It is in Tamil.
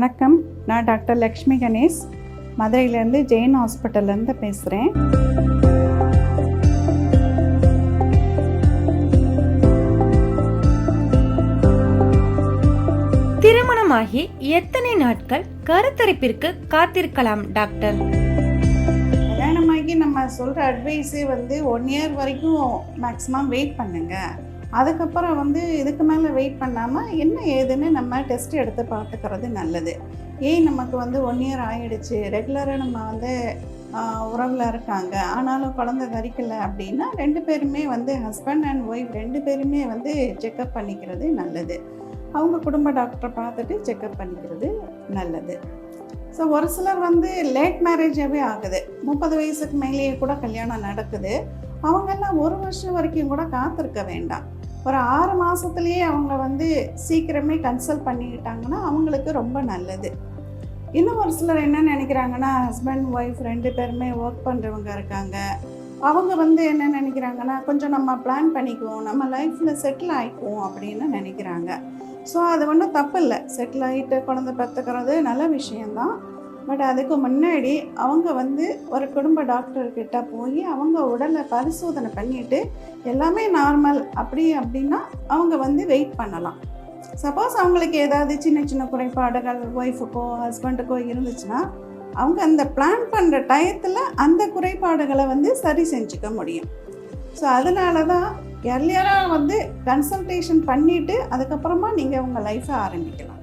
வணக்கம். நான் டாக்டர் லக்ஷ்மி கணேஷ். மதுரையிலேருந்து ஜெயின் ஹாஸ்பிட்டல்லேருந்து பேசுகிறேன் திருமணமாகி எத்தனை நாட்கள் கருத்தரிப்பிற்கு காத்திருக்கலாம் டாக்டர்? கல்யாணமாகி நம்ம சொல்கிற அட்வைஸே வந்து ஒன் இயர் வரைக்கும் மேக்ஸிமம் வெயிட் பண்ணுங்க. அதுக்கப்புறம் வந்து இதுக்கு மேலே வெயிட் பண்ணாமல் என்ன ஏதுன்னு நம்ம டெஸ்ட் எடுத்து பார்த்துக்கிறது நல்லது. ஏன் நமக்கு வந்து ஒன் இயர் ஆகிடுச்சு ரெகுலராக நம்ம வந்து உறவில் இருக்காங்க. ஆனாலும் குழந்தை தரிக்கலை அப்படின்னா ரெண்டு பேருமே வந்து ஹஸ்பண்ட் அண்ட் ஒய்ஃப் ரெண்டு பேருமே வந்து செக்கப் பண்ணிக்கிறது நல்லது. அவங்க குடும்ப டாக்டரை பார்த்துட்டு செக்கப் பண்ணிக்கிறது நல்லது. ஸோ ஒரு சிலர் வந்து லேட் மேரேஜாகவே ஆகுது. முப்பது வயசுக்கு மேலேயே கூட கல்யாணம் நடக்குது. அவங்கெல்லாம் ஒரு வருஷம் வரைக்கும் கூட காத்திருக்க வேண்டாம். ஒரு ஆறு மாதத்துலேயே அவங்க வந்து சீக்கிரமே கன்சல்ட் பண்ணிக்கிட்டாங்கன்னா அவங்களுக்கு ரொம்ப நல்லது. இன்னும் ஒரு சிலர் என்ன நினைக்கிறாங்கன்னா ஹஸ்பண்ட் ஒய்ஃப் ரெண்டு பேருமே ஒர்க் பண்ணுறவங்க இருக்காங்க. அவங்க வந்து என்ன நினைக்கிறாங்கன்னா கொஞ்சம் நம்ம பிளான் பண்ணிக்குவோம் நம்ம லைஃப்பில் செட்டில் ஆகிக்குவோம் அப்படின்னு நினைக்கிறாங்க. ஸோ அது ஒன்றும் தப்பு இல்லை. செட்டில் ஆகிட்டு குழந்தை பெற்றுக்கிறது நல்ல விஷயந்தான் பட் அதுக்கு முன்னாடி அவங்க வந்து ஒரு குடும்ப டாக்டர்கிட்ட போய் அவங்க உடலை பரிசோதனை பண்ணிட்டு எல்லாமே நார்மல் அப்படி அப்படின்னா அவங்க வந்து வெயிட் பண்ணலாம். சப்போஸ் அவங்களுக்கு ஏதாவது சின்ன சின்ன குறைபாடுகள் ஒய்ஃபுக்கோ ஹஸ்பண்டுக்கோ இருந்துச்சுன்னா அவங்க அந்த பிளான் பண்ணுற டயத்தில் அந்த குறைபாடுகளை வந்து சரி செஞ்சுக்க முடியும். ஸோ அதனால தான் எர்லியராக வந்து கன்சல்டேஷன் பண்ணிவிட்டு அதுக்கப்புறமா நீங்கள் உங்கள் லைஃப்பை ஆரம்பிக்கலாம்.